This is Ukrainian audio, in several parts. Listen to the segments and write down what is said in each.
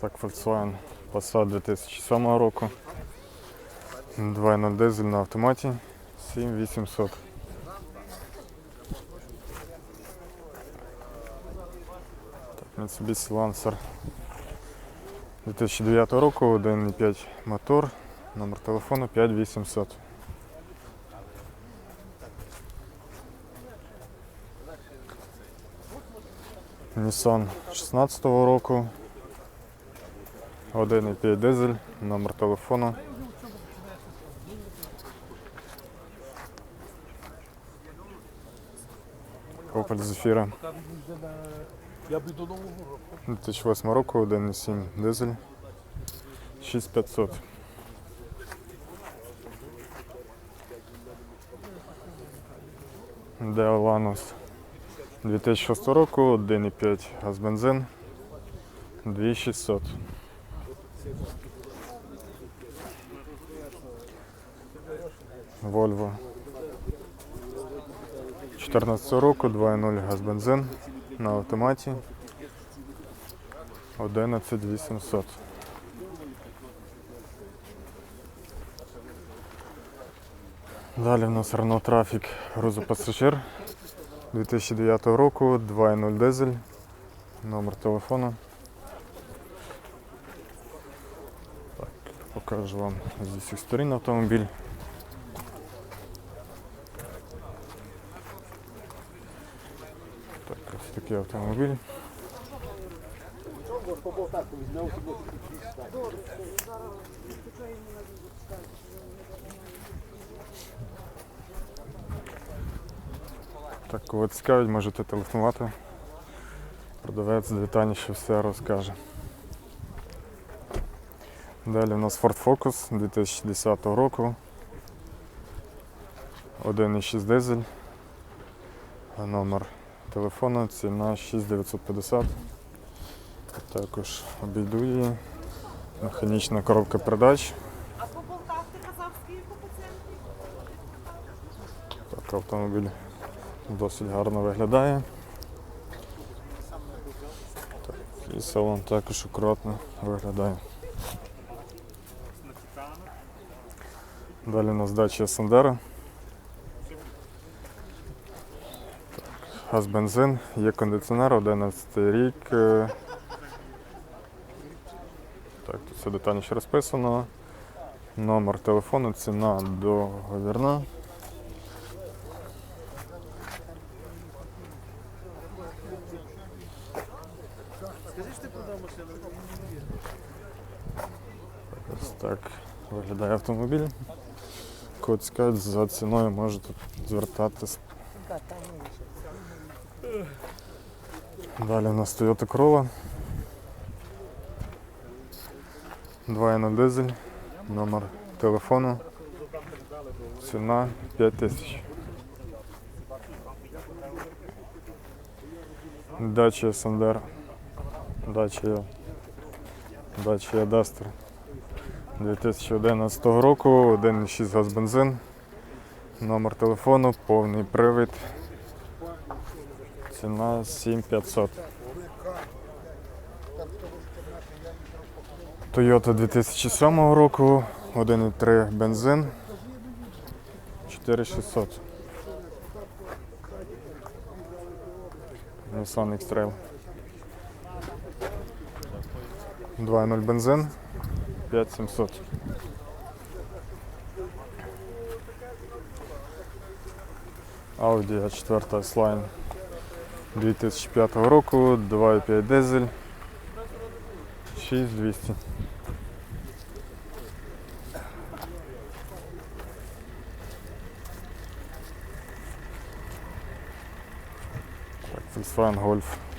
Так, Volkswagen Passat 2007 року. 2.0 дизель на автоматі 7800. Так, Mitsubishi Lancer 2009 року, 1.5 мотор, номер телефону 5800. Nissan 16 року, 1,5 дизель, номер телефону. Opel Zafira Я б до нового року. 2008 року, 1,7 дизель, 6500. Deo Lanos 2006 року, 1,5 газ бензин, 2600. Volvo 14 року, 2.0 газ бензин на автоматі. 11800. Далі в нас Renault Trafic грузопасажир 2009 року, 2.0 дизель, номер телефону. Покажу вам зі всіх сторін автомобіль. Так, ось такий автомобіль. Так, кого цікавить, можете телефонувати. Продавець детальніше все розкаже. Далі у нас Ford Focus 2010 року. 1,6 дизель. Номер телефону, ціна 6950. Також обійду її. Механічна коробка передач. Так, автомобіль досить гарно виглядає. Так, і салон також акуратно виглядає. Далі у нас дача Сандера. Газ бензин, є кондиціонер, 11 рік. е. Так, тут все детальніше розписано. Номер телефону, ціна договірна. Скажи, що ти продав машину? Ось так виглядає автомобіль. Цікавить, за ціною можете звертатись. Далі у нас Toyota Corolla. 2.0 дизель, номер телефону. Ціна 5 тисяч. Дача Сандер. Дача, Дача Duster. 2011 року, 1,6 газ бензин, номер телефону, повний привід. Ціна 7500. Toyota 2007 року, 1,3 бензин, 4600. Nissan X-Trail. 2.0 бензин, 5700. Audi A4 S-Line 2005 року, 2,5 дизель, 6200. Так, Volkswagen Golf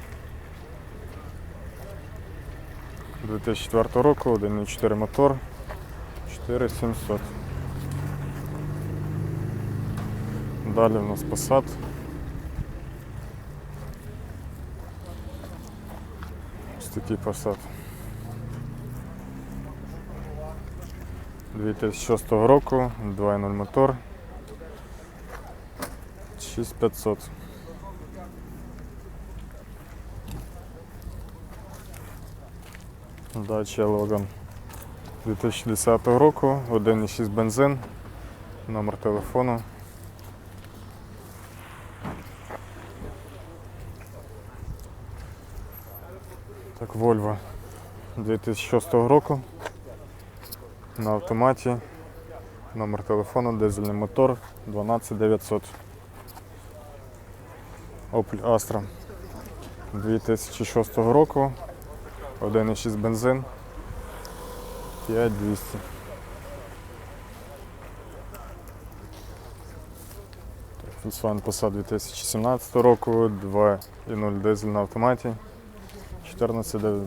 2004 року, 1,4 мотор, 4700. Далі у нас Passat. Ось такий Passat. 2006 року, 2.0 мотор, 6500. Dacia Logan 2010 року, 1,6 бензин, номер телефону. Так, Volvo 2006 року. На автоматі. Номер телефону, дизельний мотор 12900. Opel Astra 2006 року. 1,6 бензин. 5200. Так, Volkswagen Passat 2017 року, 2,0 дизель на автоматі. 14 дев-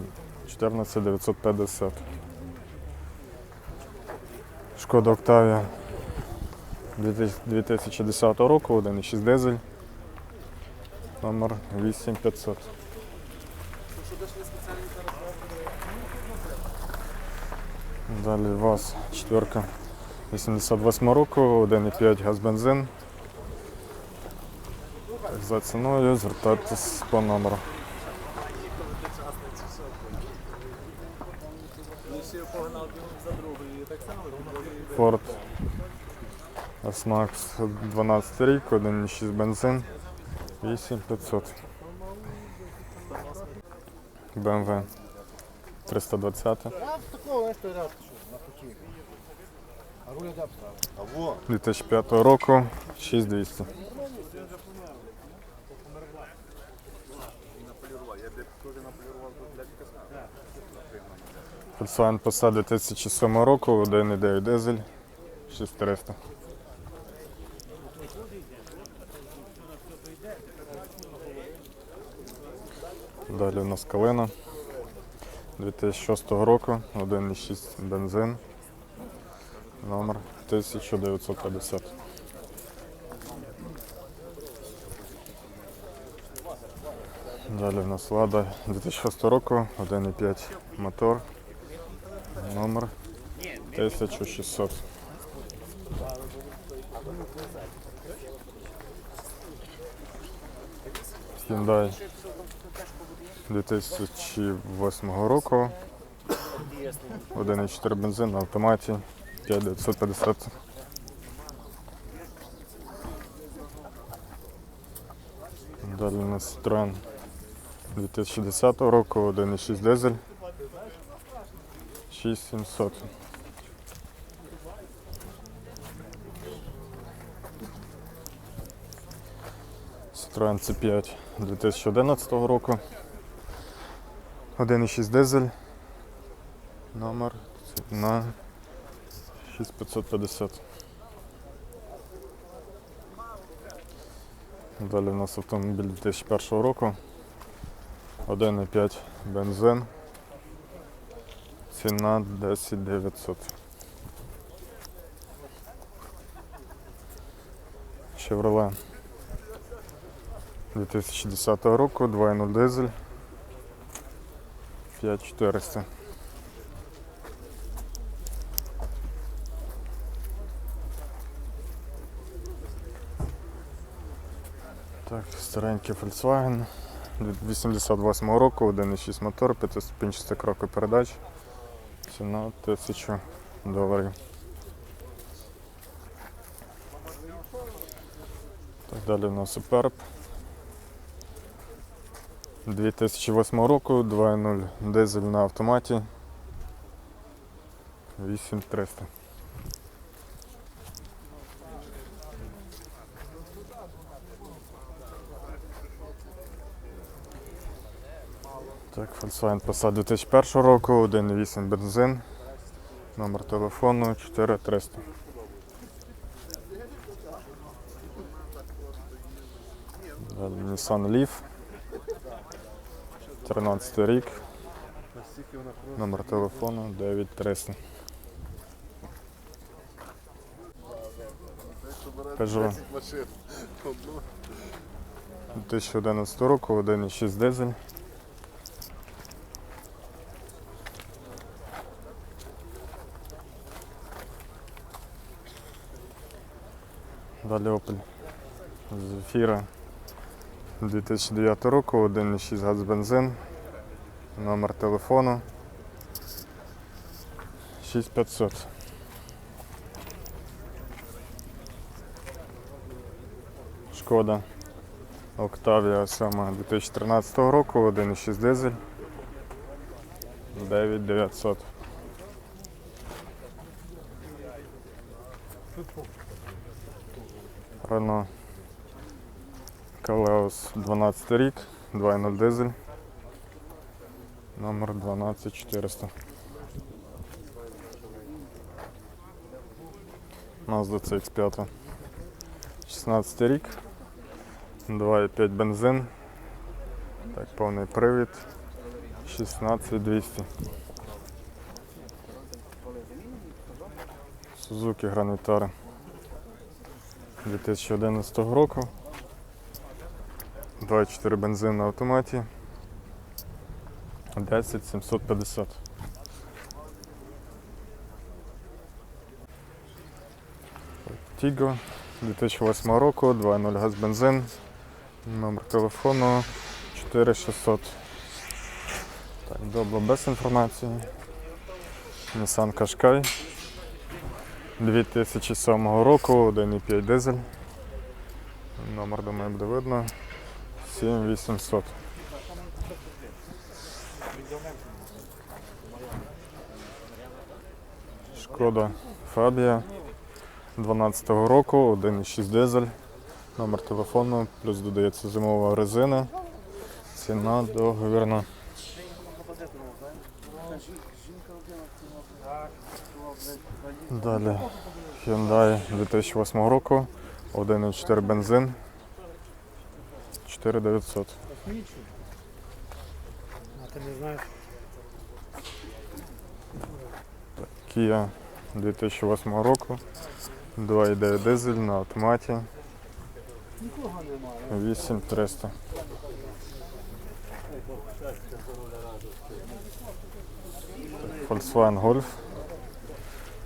14950. Шкода Octavia 2010 року, 1,6 дизель. Номер 8500. Далі ВАЗ четверка 88 року, 1,5 газ бензин. За ціною звертайтесь по номеру. Ford S-Max 12 рік, 1,6 бензин, 8500. BMW 320 А такого esta ряд, що на путі. А руля де обставив? А во. 2005 року, 6200. Volkswagen Passat 2007 року, 1,9 дизель, 6300. Далі у нас Калина 2006 року, 1,6 бензин, номер 1950. Далі у нас Лада 2006 року, 1,5 мотор, номер 1600. Hyundai 2008 року, 1,4 бензин на автоматі, 5950. Далі у нас Citroen 2010 року, 1,6 дизель, 6700. Citroen C5 2011 року, 1,6 дизель, номер на 6550. Далі у нас автомобіль 2001 року. 1,5 бензин. Ціна 10 900. Chevrolet 2010 року, 2.0 дизель. 5400. Так, старенький Volkswagen. 88 року, 1,6 мотор, 5-ступінчаста кроки передач. Ціна 1000 доларів. Так, далі у нас Superb. 2008 року, 2.0 дизель на автоматі. 8300. Так, Volkswagen Passat 2001 року, 1.8 бензин, номер телефону 4300. Далі Nissan Leaf. 13 рік. Номер телефону 9300. Peugeot 2011 року, 1.6 дизель. Далі Opel Zafira 2009 року, 1,6 газ бензин, номер телефону 6500. Шкода Октавія 7 2013 року, 1,6 дизель. 9900. Рено Калеус 12 рік, 2.0 дизель. Номер 12400. Mazda CX5. 16 рік. 2,5 бензин. Так, повний привід. 16200. Suzuki Grand Vitara 2011 року. 2,4 бензин на автоматі. 10 750. Тіго 2008 року, 2.0 газ бензин. Номер телефону 4600. Так, добре, без інформації. Nissan Qashqai 2007 року, 1,5 дизель. Номер, думаю, буде видно. 7800. Шкода Фабія 12 року, 1,6 дизель. Номер телефону, плюс додається зимова резина. Ціна договірна. Далі Hyundai 2008 року, 1,4 бензин. 4900. А ти не знаєш? Kia 2008 року, 2,9 дизель на автоматі, Нікого немає. 8300. Volkswagen Golf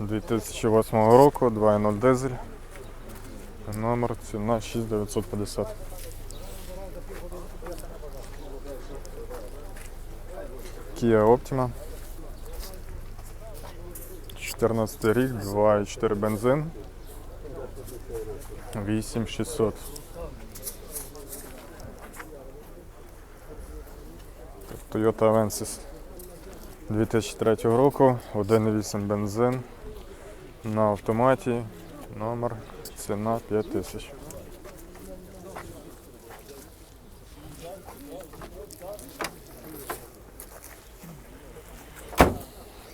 2008 року, 2.0 дизель. Номер ціна 6950. Kia Optima 14 рік, 2,4 бензин. 8600. Toyota Avensis 2003 року, 1,8 бензин на автоматі, номер, ціна 5000.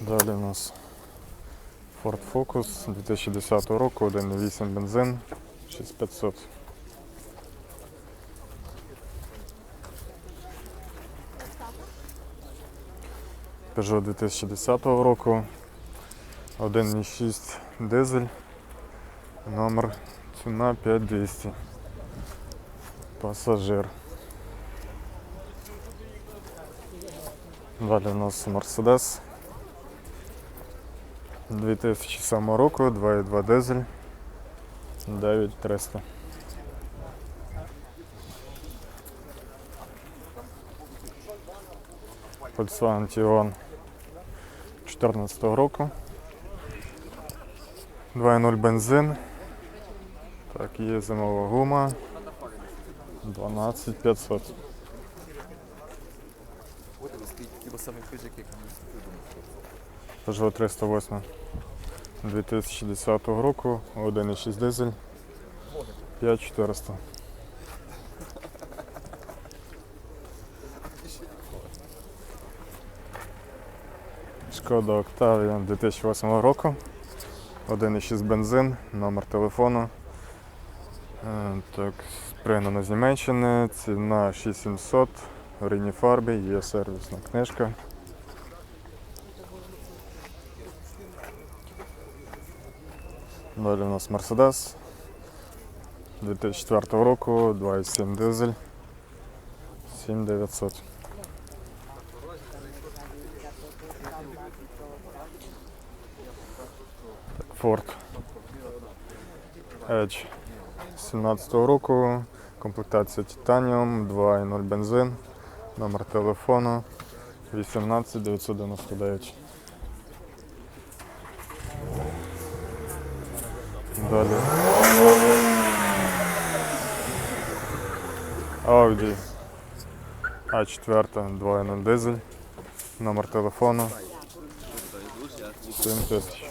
Далі у нас Ford Focus 2010 року, 1,8 бензин, 6500. Peugeot 2010 року, 1,6 дизель, номер ціна 5200. Пасажир. Далі у нас Mercedes 2007 року, 2,2 дизель, 9300. Volkswagen Tiguan 14 року. 2.0 бензин. Так, є зимова гума. 12500. Либо самый хижик, як Peugeot 308 2010 року, 1.6 дизель, 5400. Шкода Octavia 2008 року, 1.6 бензин, номер телефону. Е, Так, пригнано з Німеччини, ціна 6700, рідній фарбі, є сервісна книжка. Далі у нас Mercedes 2004 року, 2,7 дизель, 7900. Так, Ford Edge 17 року, комплектація Titanium, 2,0 бензин, номер телефону 18 999. Далі. Audi А4 2.0 дизель. Номер телефону 7 тисяч.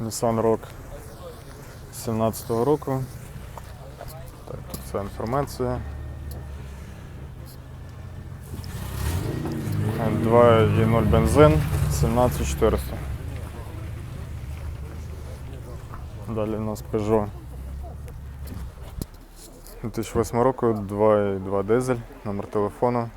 Nissan Rock 17-го року. Ця інформація. 2.0 бензин 17400. Далі у нас Peugeot 2008 року, 2.2 дизель, номер телефону